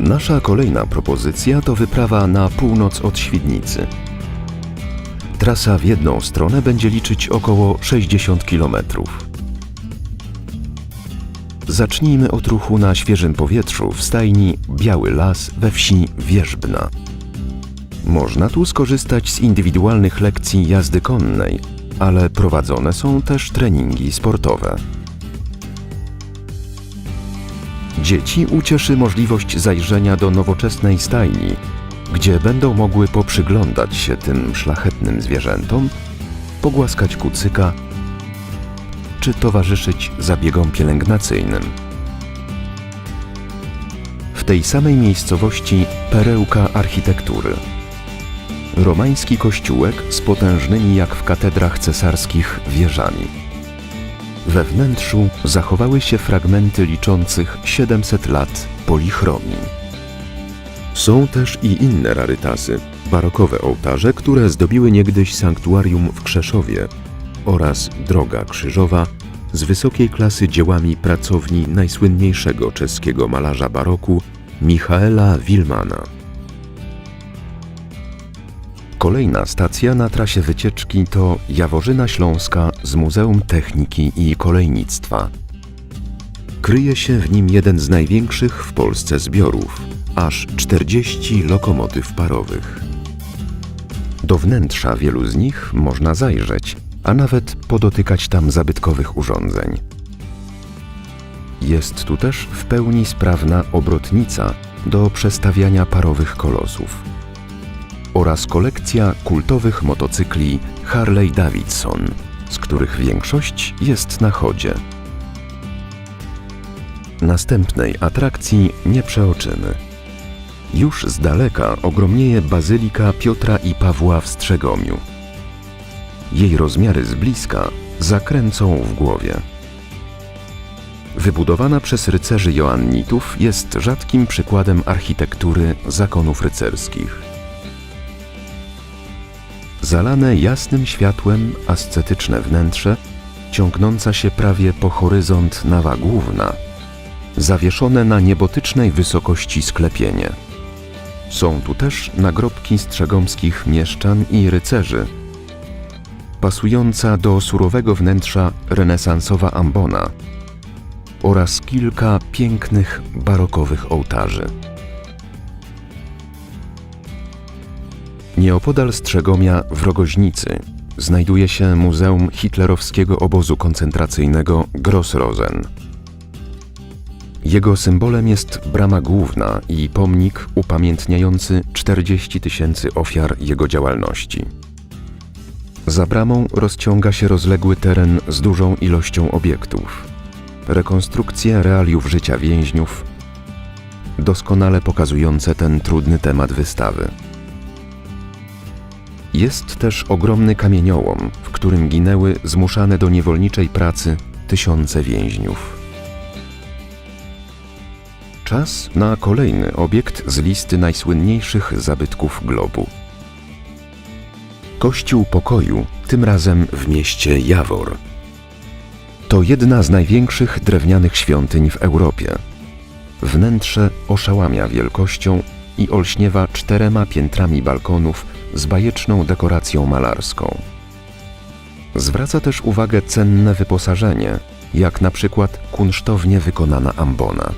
Nasza kolejna propozycja to wyprawa na północ od Świdnicy. Trasa w jedną stronę będzie liczyć około 60 km. Zacznijmy od ruchu na świeżym powietrzu w stajni Biały Las we wsi Wierzbna. Można tu skorzystać z indywidualnych lekcji jazdy konnej, ale prowadzone są też treningi sportowe. Dzieci ucieszy możliwość zajrzenia do nowoczesnej stajni, gdzie będą mogły poprzyglądać się tym szlachetnym zwierzętom, pogłaskać kucyka czy towarzyszyć zabiegom pielęgnacyjnym. W tej samej miejscowości perełka architektury. Romański kościółek z potężnymi jak w katedrach cesarskich wieżami. We wnętrzu zachowały się fragmenty liczących 700 lat polichromii. Są też i inne rarytasy, barokowe ołtarze, które zdobiły niegdyś sanktuarium w Krzeszowie oraz droga krzyżowa z wysokiej klasy dziełami pracowni najsłynniejszego czeskiego malarza baroku Michaela Wilmana. Kolejna stacja na trasie wycieczki to Jaworzyna Śląska z Muzeum Techniki i Kolejnictwa. Kryje się w nim jeden z największych w Polsce zbiorów, aż 40 lokomotyw parowych. Do wnętrza wielu z nich można zajrzeć, a nawet podotykać tam zabytkowych urządzeń. Jest tu też w pełni sprawna obrotnica do przestawiania parowych kolosów oraz kolekcja kultowych motocykli Harley Davidson, z których większość jest na chodzie. Następnej atrakcji nie przeoczymy. Już z daleka ogromnieje bazylika Piotra i Pawła w Strzegomiu. Jej rozmiary z bliska zakręcą w głowie. Wybudowana przez rycerzy Joannitów jest rzadkim przykładem architektury zakonów rycerskich. Zalane jasnym światłem ascetyczne wnętrze, ciągnąca się prawie po horyzont nawa główna, zawieszone na niebotycznej wysokości sklepienie. Są tu też nagrobki strzegomskich mieszczan i rycerzy, pasująca do surowego wnętrza renesansowa ambona oraz kilka pięknych barokowych ołtarzy. Nieopodal Strzegomia w Rogoźnicy znajduje się Muzeum Hitlerowskiego Obozu Koncentracyjnego Grossrosen. Jego symbolem jest brama główna i pomnik upamiętniający 40 tysięcy ofiar jego działalności. Za bramą rozciąga się rozległy teren z dużą ilością obiektów. Rekonstrukcje realiów życia więźniów, doskonale pokazujące ten trudny temat wystawy. Jest też ogromny kamieniołom, w którym ginęły zmuszane do niewolniczej pracy tysiące więźniów. Czas na kolejny obiekt z listy najsłynniejszych zabytków globu. Kościół Pokoju, tym razem w mieście Jawor. To jedna z największych drewnianych świątyń w Europie. Wnętrze oszałamia wielkością i olśniewa czterema piętrami balkonów z bajeczną dekoracją malarską. Zwraca też uwagę cenne wyposażenie, jak na przykład kunsztownie wykonana ambona.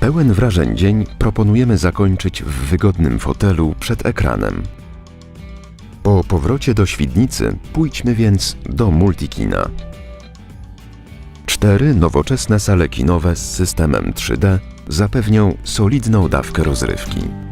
Pełen wrażeń dzień proponujemy zakończyć w wygodnym fotelu przed ekranem. Po powrocie do Świdnicy pójdźmy więc do Multikina. Cztery nowoczesne sale kinowe z systemem 3D zapewnią solidną dawkę rozrywki.